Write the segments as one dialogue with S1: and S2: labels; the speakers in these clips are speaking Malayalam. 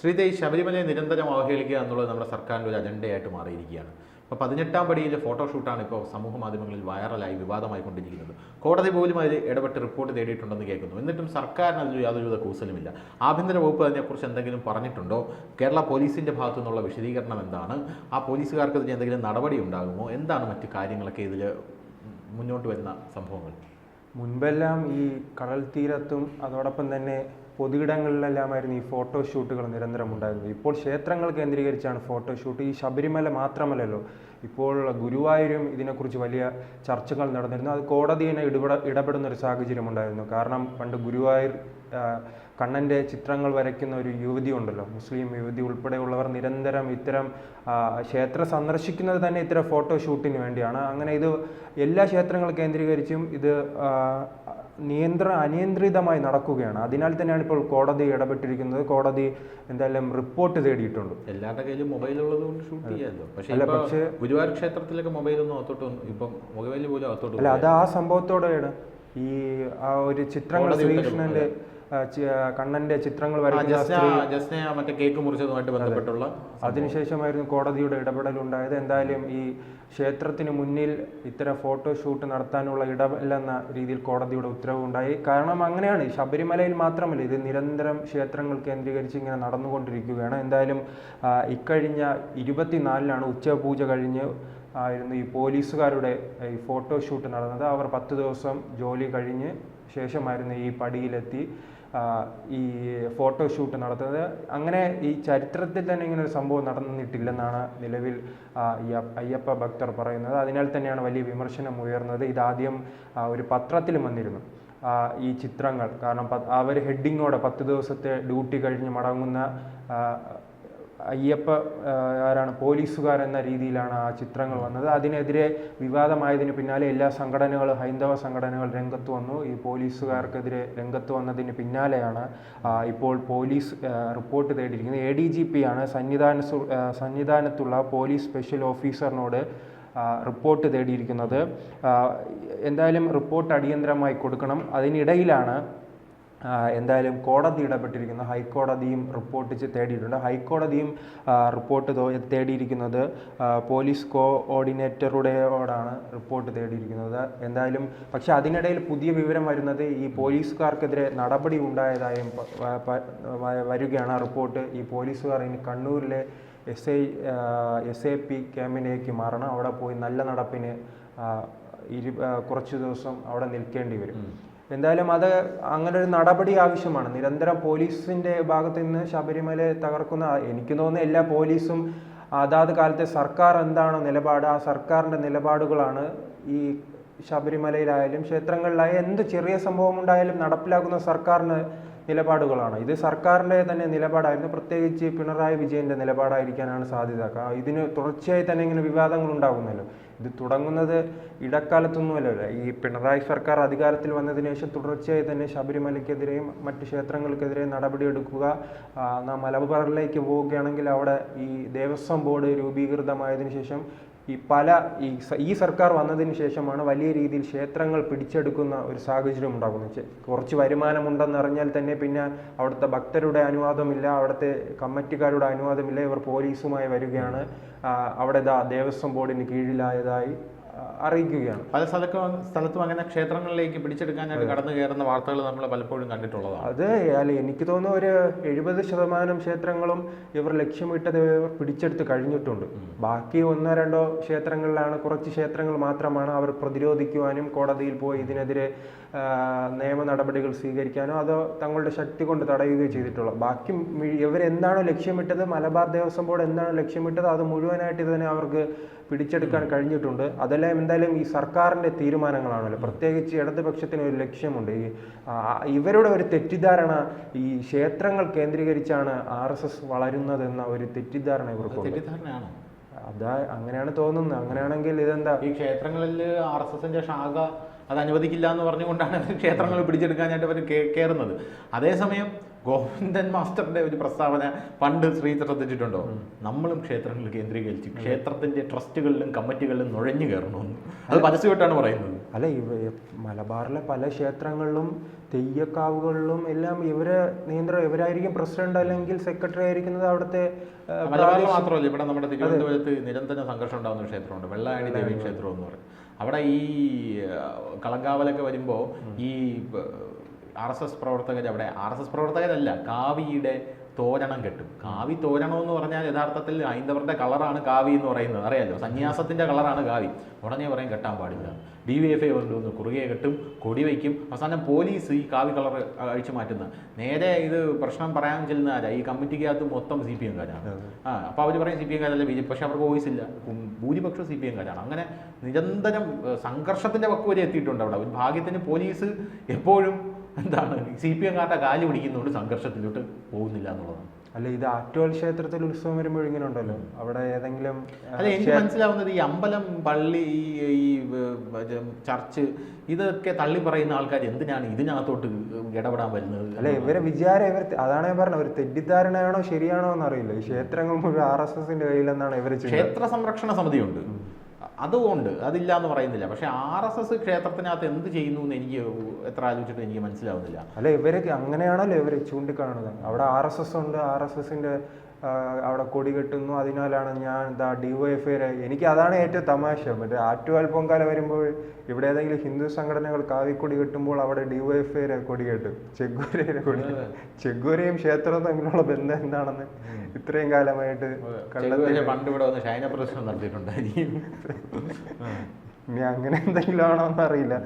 S1: ശ്രീത ഈ ശബരിമലയെ നിരന്തരം അവഹേളിക്കുക എന്നുള്ളത് നമ്മുടെ സർക്കാരിന്റെ ഒരു അജണ്ടയായിട്ട് മാറിയിരിക്കുകയാണ്. അപ്പോൾ പതിനെട്ടാം പടിയിലെ ഫോട്ടോഷൂട്ടാണ് ഇപ്പോൾ സമൂഹ മാധ്യമങ്ങളിൽ വൈറലായി വിവാദമായി കൊണ്ടിരിക്കുന്നത്. കോടതി പോലും അതിൽ ഇടപെട്ട് റിപ്പോർട്ട് തേടിയിട്ടുണ്ടെന്ന് കേൾക്കുന്നു. എന്നിട്ടും സർക്കാരിന് അതിൽ യാതൊരുവിധ കൂസലുമില്ല. ആഭ്യന്തര വകുപ്പ് അതിനെക്കുറിച്ച് എന്തെങ്കിലും പറഞ്ഞിട്ടുണ്ടോ? കേരള പോലീസിന്റെ ഭാഗത്തു നിന്നുള്ള വിശദീകരണം എന്താണ്? ആ പോലീസുകാർക്ക് ഇതിന് എന്തെങ്കിലും നടപടി ഉണ്ടാകുമോ? എന്താണ് മറ്റു കാര്യങ്ങളൊക്കെ ഇതിൽ മുന്നോട്ട് വരുന്ന സംഭവങ്ങൾ?
S2: മുൻപെല്ലാം ഈ കടൽ തീരത്തും അതോടൊപ്പം തന്നെ പൊതുയിടങ്ങളിലെല്ലാമായിരുന്നു ഈ ഫോട്ടോഷൂട്ടുകൾ നിരന്തരം ഉണ്ടായിരുന്നത്. ഇപ്പോൾ ക്ഷേത്രങ്ങൾ കേന്ദ്രീകരിച്ചാണ് ഫോട്ടോഷൂട്ട് ഈ ശബരിമല മാത്രമല്ലല്ലോ ഇപ്പോൾ ഗുരുവായൂരും ഇതിനെക്കുറിച്ച് വലിയ ചർച്ചകൾ നടന്നിരുന്നു. അത് കോടതിയെ ഇടപെട ഇടപെടുന്ന ഒരു സാഹചര്യം ഉണ്ടായിരുന്നു. കാരണം പണ്ട് ഗുരുവായൂർ കണ്ണന്റെ ചിത്രങ്ങൾ വരയ്ക്കുന്ന ഒരു യുവതി ഉണ്ടല്ലോ മുസ്ലിം യുവതി ഉൾപ്പെടെയുള്ളവർ നിരന്തരം ഇത്തരം ക്ഷേത്ര സന്ദർശിക്കുന്നത് തന്നെ ഇത്തരം ഫോട്ടോഷൂട്ടിന് വേണ്ടിയാണ്. അങ്ങനെ ഇത് എല്ലാ ക്ഷേത്രങ്ങൾ കേന്ദ്രീകരിച്ചും ഇത് നിയന്ത്ര അനിയന്ത്രിതമായി നടക്കുകയാണ്. അതിനാൽ തന്നെയാണ് ഇപ്പോൾ കോടതി ഇടപെട്ടിരിക്കുന്നത്. കോടതി എന്തായാലും റിപ്പോർട്ട് തേടിയിട്ടുണ്ട്.
S1: എല്ലാവരുടെ കയ്യിലും മൊബൈൽ ഉള്ളത് കൊണ്ട് ഷൂട്ട് ചെയ്യാമല്ലോ. പക്ഷേ
S2: അല്ല, പക്ഷേ-
S1: ഗുരുവായൂർ ക്ഷേത്രത്തിലൊക്കെ മൊബൈലൊന്നും അകത്തോട്ട് ഇപ്പം മൊബൈൽ പോലും അകത്തോട്ട്
S2: അല്ല അത് ആ സംഭവത്തോടെയാണ്. ഈ ആ ഒരു ചിത്രങ്ങൾ ശ്രീകൃഷ്ണന്റെ കണ്ണന്റെ ചിത്രങ്ങൾ വരയ്ക്കുന്ന
S1: മറ്റേ കേക്ക് മുറിച്ചതുമായിട്ട് ബന്ധപ്പെട്ടുള്ള
S2: അതിനുശേഷമായിരുന്നു കോടതിയുടെ ഇടപെടൽ ഉണ്ടായത് എന്തായാലും ഈ ക്ഷേത്രത്തിന് മുന്നിൽ ഇത്തരം ഫോട്ടോഷൂട്ട് നടത്താനുള്ള ഇടപെല്ലെന്ന രീതിയിൽ കോടതിയുടെ ഉത്തരവുണ്ടായി. കാരണം അങ്ങനെയാണ്. ശബരിമലയിൽ മാത്രമല്ല ഇത് നിരന്തരം ക്ഷേത്രങ്ങൾ കേന്ദ്രീകരിച്ച് ഇങ്ങനെ നടന്നുകൊണ്ടിരിക്കുകയാണ്. എന്തായാലും ഇക്കഴിഞ്ഞ ഇരുപത്തിനാലിനാണ് ഉച്ചപൂജ കഴിഞ്ഞ് ആയിരുന്നു ഈ പോലീസുകാരുടെ ഈ ഫോട്ടോഷൂട്ട് നടന്നത്. അവർ പത്ത് ദിവസം ജോലി കഴിഞ്ഞ് ശേഷമായിരുന്നു ഈ പടിയിലെത്തി. ഈ ഫോട്ടോഷൂട്ട് നടത്തുന്നത്. അങ്ങനെ ഈ ചരിത്രത്തിൽ തന്നെ ഇങ്ങനെ ഒരു സംഭവം നടന്നിട്ടില്ലെന്നാണ് നിലവിൽ അയ്യപ്പ ഭക്തർ പറയുന്നത്. അതിനാൽ തന്നെയാണ് വലിയ വിമർശനം ഉയർന്നത്. ഇതാദ്യം ഒരു പത്രത്തിൽ വന്നിരുന്നു. ഈ ചിത്രങ്ങൾ. കാരണം അവർ ഹെഡിങ്ങോടെ പത്ത് ദിവസത്തെ ഡ്യൂട്ടി കഴിഞ്ഞ് മടങ്ങുന്ന അയ്യപ്പ ആരാണ് പോലീസുകാർ എന്ന രീതിയിലാണ് ആ ചിത്രങ്ങൾ വന്നത്. അതിനെതിരെ വിവാദമായതിന് പിന്നാലെ എല്ലാ സംഘടനകളും ഹൈന്ദവ സംഘടനകൾ രംഗത്ത് വന്നു. ഈ പോലീസുകാർക്കെതിരെ രംഗത്ത് വന്നതിന് പിന്നാലെയാണ് ഇപ്പോൾ പോലീസ് റിപ്പോർട്ട് തേടിയിരിക്കുന്നത്. എ ഡി ജി പി ആണ്. സന്നിധാന സന്നിധാനത്തുള്ള പോലീസ് സ്പെഷ്യൽ ഓഫീസറിനോട് റിപ്പോർട്ട് തേടിയിരിക്കുന്നത്. എന്തായാലും റിപ്പോർട്ട് അടിയന്തരമായി കൊടുക്കണം. അതിനിടയിലാണ് എന്തായാലും കോടതി ഇടപെട്ടിരിക്കുന്നു. ഹൈക്കോടതിയും റിപ്പോർട്ട് തേടിയിട്ടുണ്ട്. ഹൈക്കോടതിയും റിപ്പോർട്ട് തേടിയിരിക്കുന്നത് പോലീസ് കോഓർഡിനേറ്ററുടെയോടാണ് റിപ്പോർട്ട് തേടിയിരിക്കുന്നത്. എന്തായാലും പക്ഷേ അതിനിടയിൽ പുതിയ വിവരം വരുന്നത് ഈ പോലീസുകാർക്കെതിരെ നടപടി ഉണ്ടായതായും വരികയാണ് റിപ്പോർട്ട്. ഈ പോലീസുകാർ ഇനി കണ്ണൂരിലെ S I S A P ക്യാമ്പിലേക്ക് മാറണം. അവിടെ പോയി നല്ല നടപ്പിന് ഇരു കുറച്ച് ദിവസം അവിടെ നിൽക്കേണ്ടി വരും. എന്തായാലും അത് അങ്ങനെ ഒരു നടപടി ആവശ്യമാണ്. നിരന്തരം പോലീസിന്റെ ഭാഗത്ത് നിന്ന് ശബരിമല തകർക്കുന്ന എനിക്ക് തോന്നുന്ന എല്ലാ പോലീസും അതാത് കാലത്തെ സർക്കാർ എന്താണോ നിലപാട് ആ സർക്കാരിന്റെ നിലപാടുകളാണ് ഈ ശബരിമലയിലായാലും ക്ഷേത്രങ്ങളിലായാലും എന്ത് ചെറിയ സംഭവം ഉണ്ടായാലും നടപ്പിലാക്കുന്ന സർക്കാരിന് നിലപാടുകളാണ്. ഇത് സർക്കാരിന്റെ തന്നെ നിലപാടായിരുന്നു. പ്രത്യേകിച്ച് പിണറായി വിജയന്റെ നിലപാടായിരിക്കാനാണ് സാധ്യത. ഇതിന് തുടർച്ചയായി തന്നെ ഇങ്ങനെ വിവാദങ്ങൾ ഉണ്ടാകുന്നല്ലോ. ഇത് തുടങ്ങുന്നത് ഇടക്കാലത്തൊന്നുമല്ലല്ലോ. ഈ പിണറായി സർക്കാർ അധികാരത്തിൽ വന്നതിന് ശേഷം തുടർച്ചയായി തന്നെ ശബരിമലയ്ക്കെതിരെയും മറ്റ് ക്ഷേത്രങ്ങൾക്കെതിരെയും നടപടിയെടുക്കുക നാം മലബാറിലേക്ക് പോവുകയാണെങ്കിൽ അവിടെ ഈ ദേവസ്വം ബോർഡ് രൂപീകൃതമായതിനു ശേഷം ഈ പല ഈ ഈ സർക്കാർ വന്നതിന് ശേഷമാണ് വലിയ രീതിയിൽ ക്ഷേത്രങ്ങൾ പിടിച്ചെടുക്കുന്ന ഒരു സാഹചര്യം ഉണ്ടാകുന്നത്. കുറച്ച് വരുമാനമുണ്ടെന്ന് അറിഞ്ഞാൽ തന്നെ പിന്നെ അവിടുത്തെ ഭക്തരുടെ അനുവാദമില്ല അവിടുത്തെ കമ്മിറ്റിക്കാരുടെ അനുവാദമില്ല ഇവർ പോലീസുമായി വരികയാണ്. അവിടെ ദേവസ്വം ബോർഡിന് കീഴിലായതായി അറിയിക്കുകയാണ്.
S1: പല സ്ഥലത്തും സ്ഥലത്തും അങ്ങനെ ക്ഷേത്രങ്ങളിലേക്ക് പിടിച്ചെടുക്കാനായിട്ട് കടന്നു കയറുന്ന വാർത്തകൾ നമ്മൾ പലപ്പോഴും കണ്ടിട്ടുള്ളതാണ്.
S2: അത് അല്ല എനിക്ക് തോന്നുന്നു ഒരു എഴുപത് ശതമാനം ക്ഷേത്രങ്ങളും ഇവർ ലക്ഷ്യമിട്ടത് ഇവർ പിടിച്ചെടുത്ത് കഴിഞ്ഞിട്ടുണ്ട്. ബാക്കി ഒന്നോ രണ്ടോ ക്ഷേത്രങ്ങളിലാണ് കുറച്ച് ക്ഷേത്രങ്ങൾ മാത്രമാണ് അവർ പ്രതിരോധിക്കുവാനും കോടതിയിൽ പോയി ഇതിനെതിരെ നിയമ നടപടികൾ സ്വീകരിക്കാനോ അതോ തങ്ങളുടെ ശക്തി കൊണ്ട് തടയുകയോ ചെയ്തിട്ടുള്ളൂ. ബാക്കി ഇവരെന്താണോ ലക്ഷ്യമിട്ടത് മലബാർ ദേവസ്വം ബോർഡ് എന്താണോ ലക്ഷ്യമിട്ടത് അത് മുഴുവനായിട്ട് തന്നെ അവർക്ക് പിടിച്ചെടുക്കാൻ കഴിഞ്ഞിട്ടുണ്ട്. അതെല്ലാം എന്തായാലും ഈ സർക്കാരിന്റെ തീരുമാനങ്ങളാണല്ലോ. പ്രത്യേകിച്ച് ഇടതുപക്ഷത്തിന് ഒരു ലക്ഷ്യമുണ്ട്. ഈ ഇവരുടെ ഒരു തെറ്റിദ്ധാരണ ഈ ക്ഷേത്രങ്ങൾ കേന്ദ്രീകരിച്ചാണ് ആർ എസ് എസ് വളരുന്നതെന്ന ഒരു തെറ്റിദ്ധാരണ ഇവർക്ക്
S1: തെറ്റിദ്ധാരണയാണോ?
S2: അതാ അങ്ങനെയാണ് തോന്നുന്നത്. അങ്ങനെയാണെങ്കിൽ ഇതെന്താ?
S1: ഈ ക്ഷേത്രങ്ങളിൽ ആർ എസ് എസിന്റെ ശാഖ അത് അനുവദിക്കില്ല എന്ന് പറഞ്ഞുകൊണ്ടാണ് ക്ഷേത്രങ്ങൾ പിടിച്ചെടുക്കാനായിട്ട് അവർ കയറുന്നത്. അതേസമയം ഗോവിന്ദൻ മാസ്റ്ററിന്റെ ഒരു പ്രസ്താവന പണ്ട് ശ്രീ ശ്രദ്ധിച്ചിട്ടുണ്ടോ നമ്മളും ക്ഷേത്രങ്ങളിൽ കേന്ദ്രീകരിച്ച് ക്ഷേത്രത്തിന്റെ ട്രസ്റ്റുകളിലും കമ്മിറ്റികളിലും നുഴഞ്ഞു കയറണമെന്ന്. അത് പരസ്യമായിട്ടാണ് പറയുന്നത്.
S2: അല്ല ഇവ മലബാറിലെ പല ക്ഷേത്രങ്ങളിലും തെയ്യക്കാവുകളിലും എല്ലാം ഇവരെ നിയന്ത്രണം ഇവരായിരിക്കും പ്രസിഡന്റ് അല്ലെങ്കിൽ സെക്രട്ടറി ആയിരിക്കുന്നത് അവിടുത്തെ
S1: മലബാറിൽ മാത്രമല്ല ഇവിടെ നമ്മുടെ തിരുവനന്തപുരത്ത് നിരന്തരം സംഘർഷം ഉണ്ടാകുന്ന ക്ഷേത്രമുണ്ട് വെള്ളായണി ദേവി ക്ഷേത്രം എന്ന് പറയും. അവിടെ ഈ കളങ്കാവലൊക്കെ വരുമ്പോൾ ഈ ആർ എസ് എസ് പ്രവർത്തകർ അവിടെ ആർ എസ് എസ് പ്രവർത്തകരല്ല കാവിയുടെ തോരണം കെട്ടും. കാവി തോരണം എന്ന് പറഞ്ഞാൽ യഥാർത്ഥത്തിൽ ഹൈന്ദവരുടെ കളറാണ് കാവി എന്ന് പറയുന്നത്. അറിയാലോ? സന്യാസത്തിന്റെ കളറാണ് കാവി. ഉടനെ പറയും കെട്ടാൻ പാടില്ല. ഡി വി എഫ് ഐ കൊണ്ടുവന്ന് കുറുകെ കെട്ടും കൊടി വയ്ക്കും. അവസാനം പോലീസ് ഈ കാവി കളർ അഴിച്ചു മാറ്റുന്ന. നേരെ ഇത് പ്രശ്നം പറയാൻ ചെല്ലുന്ന ആരാ? ഈ കമ്മിറ്റിക്കകത്ത് മൊത്തം സി പി എംകാരാണ് ആ അപ്പോൾ അവർ പറയും സി പി എംകാരല്ല ബി ജെ പി. പക്ഷേ അവർക്ക് വോയിസ് ഇല്ല. ഭൂരിപക്ഷം സി പി എംകാരാണ് അങ്ങനെ നിരന്തരം സംഘർഷത്തിന്റെ സംഘർഷത്തിന്റെ വക്ക് വരെ എത്തിയിട്ടുണ്ട് അവിടെ. ഒരു ഭാഗ്യത്തിന് പോലീസ് എപ്പോഴും എന്താണ്? സി പി എംകാരുടെ കാൽ പിടിക്കുന്നതുകൊണ്ട് സംഘർഷത്തിലോട്ട് പോകുന്നില്ല എന്നുള്ളതാണ്.
S2: അല്ല ഇത് ആറ്റോൽ ക്ഷേത്രത്തിൽ ഉത്സവം വരുമ്പോൾ ഇങ്ങനെ ഉണ്ടല്ലോ അവിടെ ഏതെങ്കിലും
S1: അല്ല എനിക്ക് മനസ്സിലാവുന്നത് ഈ അമ്പലം പള്ളി ഈ ഈ ചർച്ച് ഇതൊക്കെ തള്ളി പറയുന്ന ആൾക്കാർ എന്തിനാണ് ഇതിനകത്തോട്ട് ഇടപെടാൻ വരുന്നത്?
S2: അല്ല ഇവരെ വിചാരം ഇവർ അതാണ് ഞാൻ പറഞ്ഞത്. ഒരു തെറ്റിദ്ധാരണയാണോ ശരിയാണോ എന്നറിയില്ല. ഈ ക്ഷേത്രങ്ങൾ മുഴുവൻ ആർ എസ് എസിന്റെ കയ്യിലെന്നാണ് ഇവർ
S1: ക്ഷേത്ര സംരക്ഷണ സമിതിയുണ്ട്. അതുകൊണ്ട് അതില്ല എന്ന് പറയുന്നില്ല. പക്ഷെ ആർ എസ് എസ് ക്ഷേത്രത്തിനകത്ത് എന്ത് ചെയ്യുന്നു എന്ന് എനിക്ക് എത്ര ആലോചിച്ചിട്ട് എനിക്ക് മനസ്സിലാവുന്നില്ല.
S2: അല്ല ഇവരൊക്കെ അങ്ങനെയാണല്ലോ ഇവർ ചൂണ്ടിക്കാണുന്നത്. അവിടെ ആർ എസ് എസ് ഉണ്ട് ആർ എസ് എസിന്റെ അവിടെ കൊടി കെട്ടുന്നു. അതിനാലാണ് ഞാൻ എന്താ ഡിവൈഎഫ്ഐ എനിക്ക് അതാണ് ഏറ്റവും തമാശ. മറ്റേ ആറ്റുവാൽ പൊങ്കാല വരുമ്പോൾ ഇവിടെ ഏതെങ്കിലും ഹിന്ദു സംഘടനകൾ കാവിക്കൊടി കെട്ടുമ്പോൾ അവിടെ ഡിവൈഎഫ്ഐ കൊടി കെട്ടും. ചെഗൂരയുടെ കൊടി ചെഗൂരയും ക്ഷേത്രവും തമ്മിലുള്ള ബന്ധം എന്താണെന്ന് ഇത്രയും കാലമായിട്ട് കണ്ടെത്തി
S1: പണ്ട് ഇവിടെ വന്ന് ശയന പ്രദർശനം നടത്തിയിട്ടുണ്ടായിരിക്കും
S2: ഇനി അങ്ങനെ എന്തെങ്കിലും ആണോ എന്നറിയില്ല.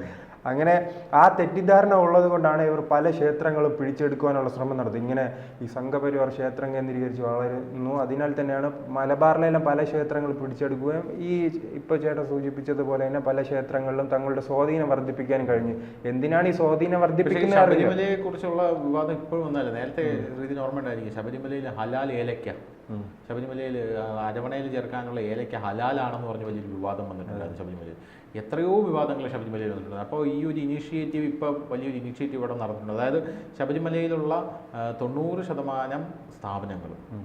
S2: അങ്ങനെ ആ തെറ്റിദ്ധാരണ ഉള്ളത് കൊണ്ടാണ് ഇവർ പല ക്ഷേത്രങ്ങളും പിടിച്ചെടുക്കുവാനുള്ള ശ്രമം നടത്തി ഇങ്ങനെ ഈ സംഘപരിവാർ ക്ഷേത്രം കേന്ദ്രീകരിച്ച് വളരുന്നു. അതിനാൽ തന്നെയാണ് മലബാറിലെല്ലാം പല ക്ഷേത്രങ്ങൾ പിടിച്ചെടുക്കുകയും ഈ ഇപ്പോൾ ചേട്ടൻ സൂചിപ്പിച്ചതുപോലെ തന്നെ പല ക്ഷേത്രങ്ങളിലും തങ്ങളുടെ സ്വാധീനം വർദ്ധിപ്പിക്കാൻ കഴിഞ്ഞു. എന്തിനാണ് ഈ സ്വാധീനം വർദ്ധിപ്പിക്കുന്നത്
S1: ശബരിമലയെ കുറിച്ചുള്ള വിവാദം ഇപ്പോഴും വന്നല്ല നേരത്തെ രീതിയിൽ ഓർമ്മ ഉണ്ടായിരിക്കും ശബരിമലയിൽ ഹലാൽ ഏലക്ക. ശബരിമലയിൽ അരവണയിൽ ചേർക്കാനുള്ള ഏലയ്ക്ക് ഹലാലാണെന്ന് പറഞ്ഞ് വലിയൊരു വിവാദം വന്നിട്ടുണ്ടായിരുന്നു ശബരിമലയിൽ. എത്രയോ വിവാദങ്ങൾ ശബരിമലയിൽ വന്നിട്ടുണ്ട്. അപ്പോൾ ഈ ഒരു ഇനീഷ്യേറ്റീവ് ഇപ്പോൾ വലിയൊരു ഇനീഷ്യേറ്റീവ് ഇവിടെ നടന്നിട്ടുണ്ട്. അതായത് ശബരിമലയിലുള്ള തൊണ്ണൂറ് ശതമാനം സ്ഥാപനങ്ങളും ആ,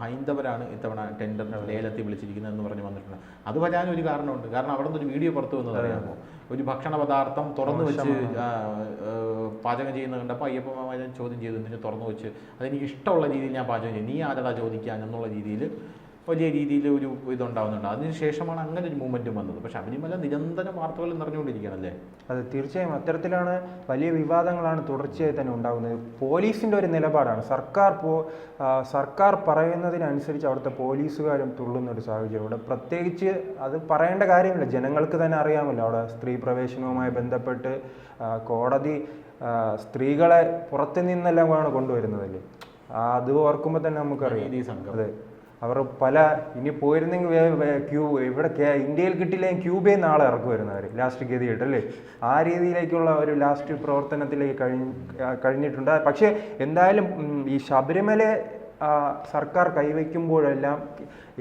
S1: ഹൈന്ദവരാണ് ഇത്തവണ ടെൻഡർ ലേലത്തിൽ വിളിച്ചിരിക്കുന്നത് എന്ന് പറഞ്ഞ് വന്നിട്ടുണ്ട്. അത് വരാൻ ഒരു കാരണമുണ്ട്. കാരണം അവിടെ ഒരു വീഡിയോ പുറത്തു വന്നത് അറിയാമോ? ഒരു ഭക്ഷണ പദാർത്ഥം തുറന്നു വെച്ച് പാചകം ചെയ്യുന്നത് കണ്ടപ്പോൾ അയ്യപ്പ ചോദ്യം ചെയ്തു എന്തിനു തുറന്നു വെച്ച് അതെനിക്ക് ഇഷ്ടമുള്ള രീതിയിൽ ഞാൻ പാചകം ചെയ്യും. നീ ആരടാ ചോദിക്കാൻ എന്നുള്ള രീതിയിൽ വലിയ രീതിയിൽ ഒരു ഇതുണ്ടാവുന്നുണ്ട്. അതിനുശേഷമാണ് അങ്ങനെ ഒരു മൂവ്മെന്റ് വന്നത്. പക്ഷെ ശബരിമല നിരന്തരം വാർത്തകൾ നിറഞ്ഞുകൊണ്ടിരിക്കുകയാണല്ലേ?
S2: അതെ തീർച്ചയായും. അത്തരത്തിലാണ് വലിയ വിവാദങ്ങളാണ് തുടർച്ചയായി തന്നെ ഉണ്ടാകുന്നത്. പോലീസിന്റെ ഒരു നിലപാടാണ്. സർക്കാർ പോ സർക്കാർ പറയുന്നതിനനുസരിച്ച് അവിടുത്തെ പോലീസുകാരും തുള്ളുന്ന ഒരു സാഹചര്യം ഇവിടെ പ്രത്യേകിച്ച് അത് പറയേണ്ട കാര്യമില്ല. ജനങ്ങൾക്ക് തന്നെ അറിയാമല്ലോ. അവിടെ സ്ത്രീ പ്രവേശനവുമായി ബന്ധപ്പെട്ട് കോടതി സ്ത്രീകളെ പുറത്തു നിന്നെല്ലാം കൊണ്ടുവരുന്നതല്ലേ അത് ഓർക്കുമ്പോൾ തന്നെ നമുക്കറിയാം. അതെ. അവർ പല ഇനി പോയിരുന്നെങ്കിൽ ക്യൂ ഇവിടെ ഇന്ത്യയിൽ കിട്ടില്ലെങ്കിൽ ക്യൂബേ നാളെ ആളെ ഇറക്കുമായിരുന്നു അവർ ലാസ്റ്റ് ഗതിയായിട്ട് അല്ലേ? ആ രീതിയിലേക്കുള്ള ഒരു ലാസ്റ്റ് പ്രവർത്തനത്തിലേക്ക് കഴിഞ്ഞ് കഴിഞ്ഞിട്ടുണ്ട്. പക്ഷേ എന്തായാലും ഈ ശബരിമല സർക്കാർ കൈവയ്ക്കുമ്പോഴെല്ലാം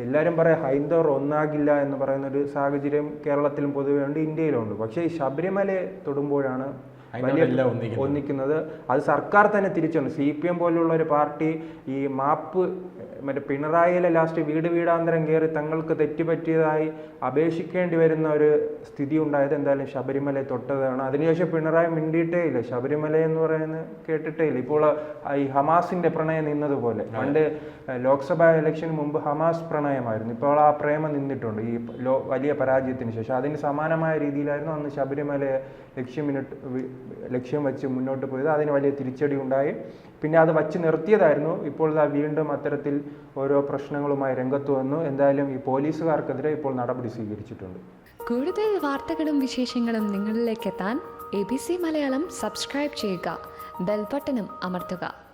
S2: എല്ലാവരും പറയാം ഹൈന്ദവർ ഒന്നാകില്ല എന്ന് പറയുന്നൊരു സാഹചര്യം കേരളത്തിലും പൊതുവെ ഉണ്ട് ഇന്ത്യയിലും ഉണ്ട് പക്ഷേ ഈ ശബരിമല തൊടുമ്പോഴാണ്
S1: ഒന്നിക്കുന്നത്.
S2: ഒന്നിക്കുന്നത്. അത് സർക്കാർ തന്നെ തിരിച്ചുണ്ട് സി പി എം പോലുള്ള ഒരു പാർട്ടി ഈ മാപ്പ് മറ്റേ പിണറായിയിലെ ലാസ്റ്റ് വീട് വീടാന്തരം കയറി തങ്ങൾക്ക് തെറ്റുപറ്റിയതായി അപേക്ഷിക്കേണ്ടി വരുന്ന ഒരു സ്ഥിതി ഉണ്ടായത് എന്തായാലും ശബരിമല തൊട്ടതാണ്. അതിനുശേഷം പിണറായി മിണ്ടിയിട്ടേ ഇല്ല. ശബരിമല എന്ന് പറയുന്നത് കേട്ടിട്ടേ ഇല്ല. ഇപ്പോൾ ഈ ഹമാസിന്റെ പ്രണയം നിന്നതുപോലെ. പണ്ട് ലോക്സഭാ ഇലക്ഷന് മുമ്പ് ഹമാസ് പ്രണയമായിരുന്നു. ഇപ്പോൾ ആ പ്രേമം നിന്നിട്ടുണ്ട്. ഈ ലോ വലിയ പരാജയത്തിന് ശേഷം. അതിന് സമാനമായ രീതിയിലായിരുന്നു അന്ന് ശബരിമലയെ ലക്ഷ്യമിനിട്ട് ലക്ഷ്യം വെച്ച് മുന്നോട്ട് പോയത്. അതിന് വലിയ തിരിച്ചടി ഉണ്ടായി. പിന്നെ അത് വച്ച് നിർത്തിയതായിരുന്നു. ഇപ്പോൾ വീണ്ടും അത്തരത്തിൽ ഓരോ പ്രശ്നങ്ങളുമായി രംഗത്ത് വന്നു. എന്തായാലും ഈ പോലീസുകാർക്കെതിരെ ഇപ്പോൾ നടപടി സ്വീകരിച്ചിട്ടുണ്ട്.
S3: കൂടുതൽ വാർത്തകളും വിശേഷങ്ങളും നിങ്ങളിലേക്ക് എത്താൻ A B C Malayalam subscribe ചെയ്യുക. ബെൽബട്ടനും അമർത്തുക.